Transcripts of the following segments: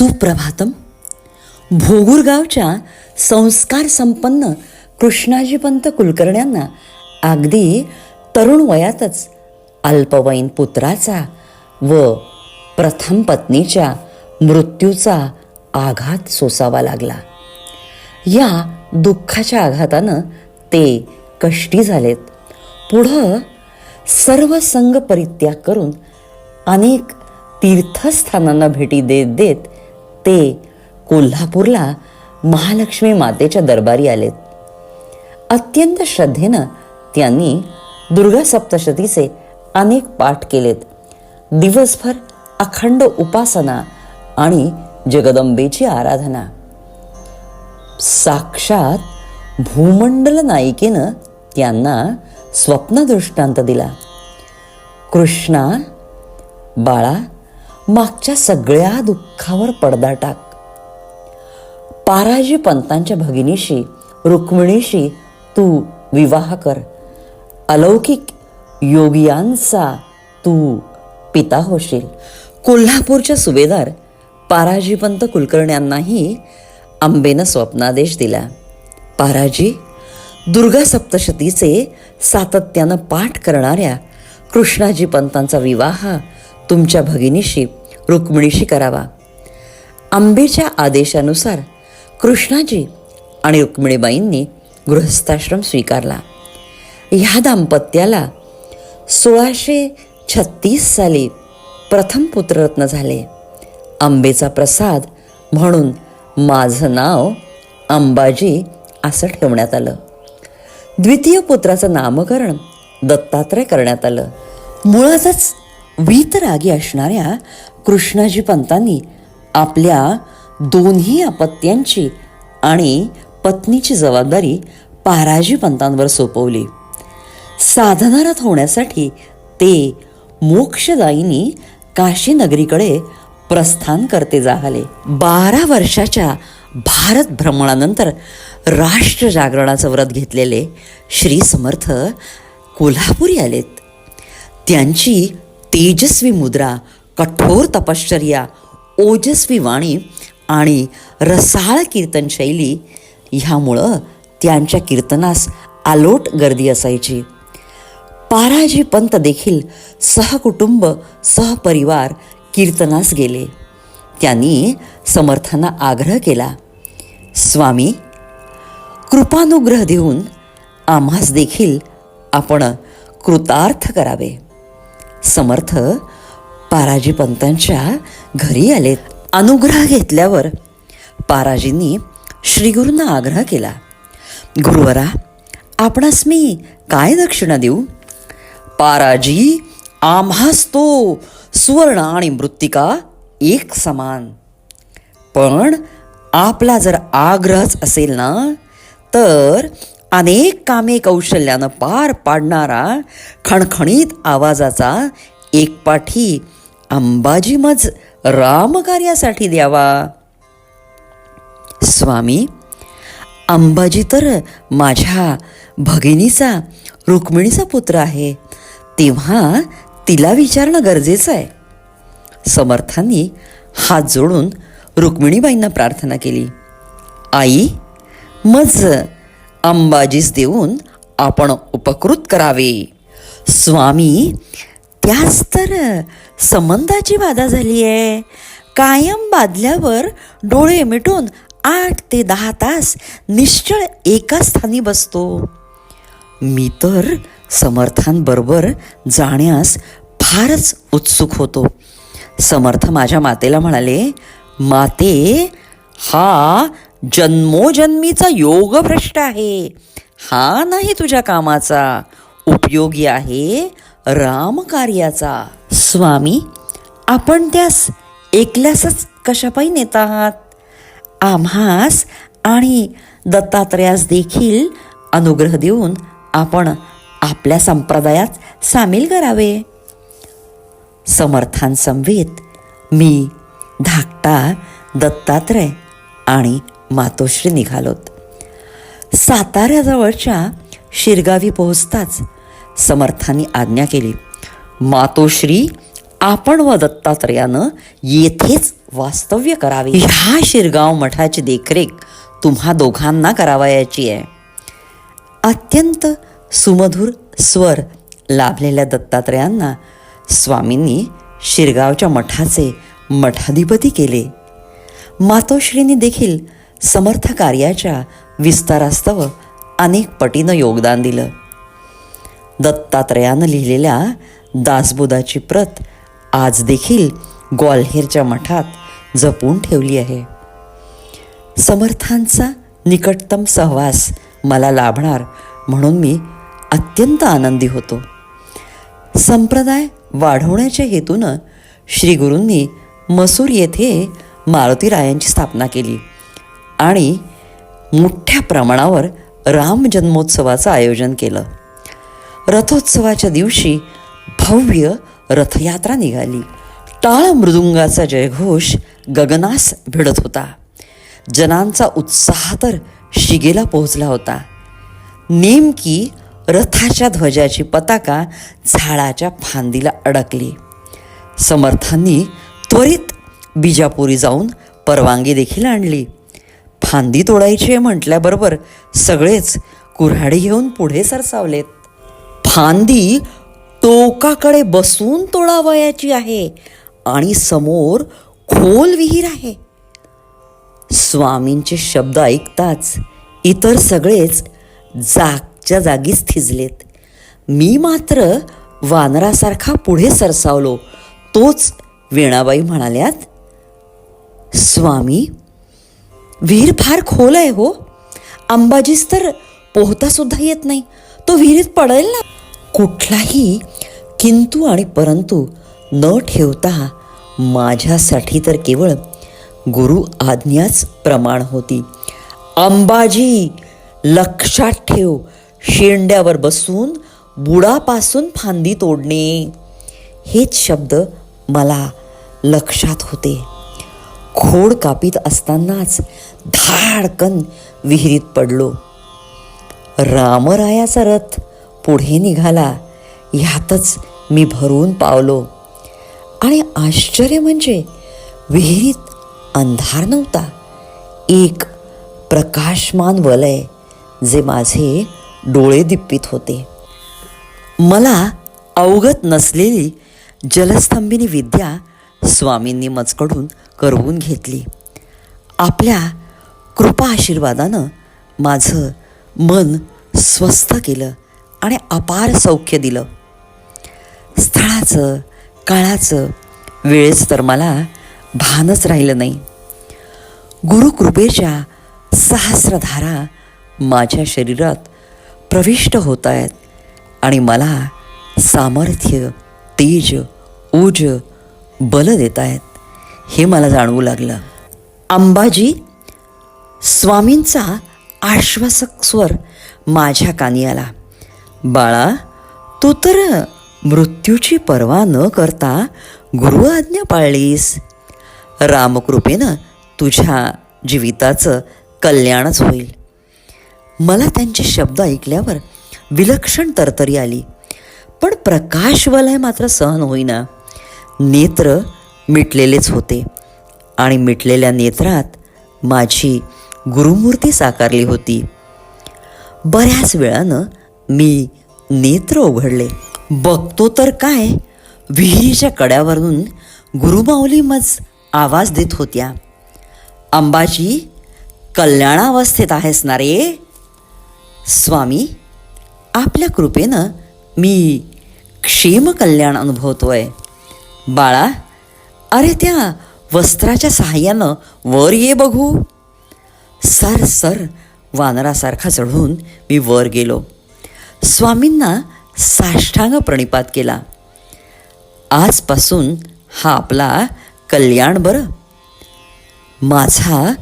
सुप्रभातम. भोगूरगावच्या संस्कार संपन्न कृष्णाजीपंत कुलकर्ण्यांना अगदी तरुण वयातच अल्पवयीन पुत्राचा व प्रथम पत्नीच्या मृत्यूचा आघात सोसावा लागला. या दुःखाच्या आघातानं ते कष्टी झालेत. पुढं सर्व संघ परित्याग करून अनेक तीर्थस्थानांना भेटी देत देत ते कोल्हापूरला महालक्ष्मी मातेच्या दरबारी आलेत. अत्यंत श्रद्धेनं त्यांनी दुर्गा सप्तशतीचे अनेक पाठ केलेत. दिवसभर अखंड उपासना आणि जगदंबेची आराधना. साक्षात भूमंडल नायिकेनं त्यांना स्वप्न दृष्टांत दिला. कृष्णा बाळा मागच्या सगळ्या दुःखावर पडदा टाक. पाराजी पंतांच्या भगिनीशी रुक्मिणीशी तू विवाह कर. अलौकिक योगियांचा तू पिता होशील. कोल्हापूरच्या सुभेदार पाराजीपंत कुलकर्ण्यांनाही आंबेनं स्वप्नादेश दिला. पाराजी दुर्गा सप्तशतीचे सातत्यानं पाठ करणाऱ्या कृष्णाजी पंतांचा विवाह तुमच्या भगिनीशी रुक्मिणीशी करावा. आंबेच्या आदेशानुसार कृष्णाजी आणि रुक्मिणीबाईंनी गृहस्थाश्रम स्वीकारला. ह्या दाम्पत्याला सोळाशे छत्तीस साली प्रथम पुत्ररत्न झाले. आंबेचा प्रसाद म्हणून माझं नाव अंबाजी असं ठेवण्यात आलं. द्वितीय पुत्राचं नामकरण दत्तात्रय करण्यात आलं. मुळातच वीतरागी असणाऱ्या कृष्णाजी पंतांनी आपल्या दोन्ही अपत्यांची आणि पत्नीची जबाबदारी पाराजी पंतांवर सोपवली. साधनारथ होण्यासाठी ते मोक्षदायीनी काशी नगरीकडे प्रस्थान करते जाहले. बारा वर्षाच्या भारत भ्रमणानंतर राष्ट्र जागरणाचं व्रत घेतलेले श्री समर्थ कोल्हापुरी आलेत. त्यांची तेजस्वी मुद्रा कठोर तपश्चर्या ओजस्वी वाणी आणि रसाळ कीर्तनशैली ह्यामुळं त्यांच्या कीर्तनास आलोट गर्दी असायची. पाराजी पंत देखील सहकुटुंब सहपरिवार कीर्तनास गेले. त्यांनी समर्थांना आग्रह केला स्वामी कृपानुग्रह देऊन आम्हास देखील आपण कृतार्थ करावे. समर्थ पाराजी पंतांच्या घरी आलेत. अनुग्रह घेतल्यावर पाराजींनी श्रीगुरूंना आग्रह केला. गुरुवरा आपणास मी काय दक्षिणा देऊ? पाराजी आम्हास तो सुवर्ण आणि मृत्तिका एक समान. पण आपला जर आग्रहच असेल ना तर अनेक कामे कौशल्यानं पार पाडणारा खणखणीत आवाजाचा एक पाठी अंबाजी मज रामकार्यासाठी द्यावा. स्वामी अंबाजी तर माझ्या भगिनीचा रुक्मिणीचा पुत्र आहे. तेव्हा तिला विचारणं गरजेचं आहे. समर्थांनी हात जोडून रुक्मिणीबाईंना प्रार्थना केली. आई मज अंबाजीस देऊन आपण उपकृत करावे. स्वामी त्याच तर संबंधाची बाधा झाली आहे कायम बादल्यावर डोळे मिटून आठ ते दहा तास निश्चळ एका स्थानी बसतो. मी तर समर्थांबरोबर जाण्यास फारच उत्सुक होतो. समर्थ माझ्या मातेला म्हणाले माते हा जन्मोजन्मीचा योगभ्रष्ट आहे. हा नाही तुझ्या कामाचा. उपयोगी आहे रामकार्याचा. स्वामी आपण त्यास एकल्यासच कशापायी नेत आहात? आम्हास आणि दत्तात्रयास देखील अनुग्रह देऊन आपण आपल्या संप्रदायात सामील करावे. समर्थांसमवेत मी धाकटा दत्तात्रय आणि मातोश्री निघालोत. साताऱ्याजवळच्या शिरगावी पोहोचताच समर्थांनी आज्ञा केली मातोश्री आपण व दत्तात्रयानं येथेच वास्तव्य करावे. ह्या शिरगाव मठाची देखरेख तुम्हा दोघांना करावयाची आहे. अत्यंत सुमधुर स्वर लाभलेल्या दत्तात्रयांना स्वामींनी शिरगावच्या मठाचे मठाधिपती केले. मातोश्रींनी देखील समर्थ कार्याच्या विस्तारास्तव अनेक पटीनं योगदान दिलं. दत्तात्रयानं लिहिलेल्या दासबोधाची प्रत आज देखील ग्वाल्हेरच्या मठात जपून ठेवली आहे. समर्थांचा निकटतम सहवास मला लाभणार म्हणून मी अत्यंत आनंदी होतो. संप्रदाय वाढवण्याच्या हेतूनं श्रीगुरूंनी मसूर येथे मारुतीरायांची स्थापना केली. आणि मोठ्या प्रमाणावर राम जन्मोत्सवाचं आयोजन केलं. रथोत्सवाच्या दिवशी भव्य रथयात्रा निघाली. टाळ मृदुंगाचा जयघोष गगनास भिडत होता. जनांचा उत्साह तर शिगेला पोहोचला होता. नेमकी रथाच्या ध्वजाची पताका झाडाच्या फांदीला अडकली. समर्थांनी त्वरित बिजापुरी जाऊन परवानगी देखील आणली. फांदी तोडायची म्हटल्याबरोबर सगळेच कुऱ्हाडी घेऊन पुढे सरसावलेत. फांदी टोकाकडे बसून तोडावयाची आहे आणि समोर खोल विहीर आहे. स्वामींचे शब्द ऐकताच इतर सगळेच जागच्या जागीच थिजलेत मी मात्र वानरासारखा पुढे सरसावलो तोच वेणाबाई म्हणाल्यात स्वामी विहीर फार खोल आहे हो. अंबाजीस तर पोहता सुद्धा येत नाही. तो विहिरीत पडेल ना? कुठलाही किंतू आणि परंतु न ठेवता माझ्यासाठी तर केवळ गुरु आज्ञाच प्रमाण होती. अंबाजी लक्षात ठेव शेंड्यावर बसून बुडापासून फांदी तोडणे. हेच शब्द मला लक्षात होते. खोड कापीत असतानाच धाडकन विहिरीत पडलो. रामरायाचा रथ पुढे निघाला. ह्यातच मी भरून पावलो. आणि आश्चर्य म्हणजे विहिरीत अंधार नव्हता. एक प्रकाशमान वलय जे माझे डोळे दिप्पित होते. मला अवगत नसलेली जलस्तंभिनी विद्या स्वामींनी मजकडून करवून घेतली. आपल्या कृपा आशीर्वादानं माझं मन स्वस्थ केलं आणि अपार सौख्य दिलं. स्थळाचं काळाचं वेळेस तर मला भानच राहिलं नाही. गुरुकृपेच्या सहस्रधारा माझ्या शरीरात प्रविष्ट होत आहेत आणि मला सामर्थ्य तेज ऊज बल देत आहेत हे मला जाणवू लागलं. अंबाजी स्वामींचा आश्वासक स्वर माझ्या कानी आला. बाळा तू तर मृत्यूची पर्वा न करता गुरु आज्ञा पाळलीस. रामकृपेनं तुझ्या जीविताचं कल्याणच होईल. मला त्यांचे शब्द ऐकल्यावर विलक्षण तरतरी आली. पण प्रकाशवलय मात्र सहन होईना. नेत्र मिटलेलेच होते आणि मिटलेल्या नेत्रात माझी गुरुमूर्ती साकारली होती. बऱ्याच वेळानं मी नेत्र उघडले बघतो तर काय? विहिरीच्या कड्यावरून गुरुमाऊली मज आवाज देत होत्या. अंबाजी कल्याणावस्थेत आहेस ना रे? स्वामी आपल्या कृपेनं मी क्षेम कल्याण अनुभवतोय. बाळा अरे त्या वस्त्राच्या सहाय्यानं वर ये बघू. सर सर वानरासारखा चढून मी वर गेलो. स्वामींना साष्टांग प्रणिपात केला. आजपासून हा आपला कल्याण बरं. माझा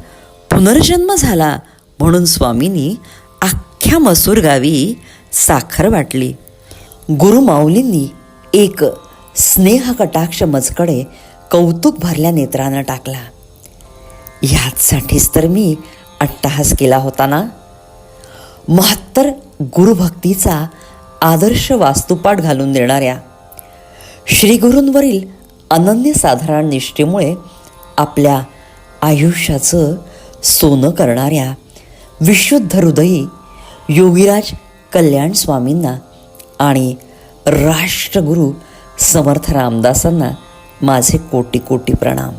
पुनर्जन्म झाला म्हणून स्वामींनी अख्ख्या मसूर गावी साखर वाटली. गुरुमाऊलींनी एक स्नेहकटाक्ष मजकडे कौतुक भरल्या नेत्रानं टाकला. ह्याचसाठीच तर मी अट्टहास केला होता ना महत्तर गुरुभक्तीचा आदर्श वास्तुपाठ घालून देणाऱ्या श्रीगुरूंवरील अनन्यसाधारण निष्ठेमुळे आपल्या आयुष्याचं सोनं करणाऱ्या विशुद्ध हृदयी योगीराज कल्याण स्वामींना आणि राष्ट्रगुरू समर्थ रामदासांना माझे कोटी कोटी प्रणाम.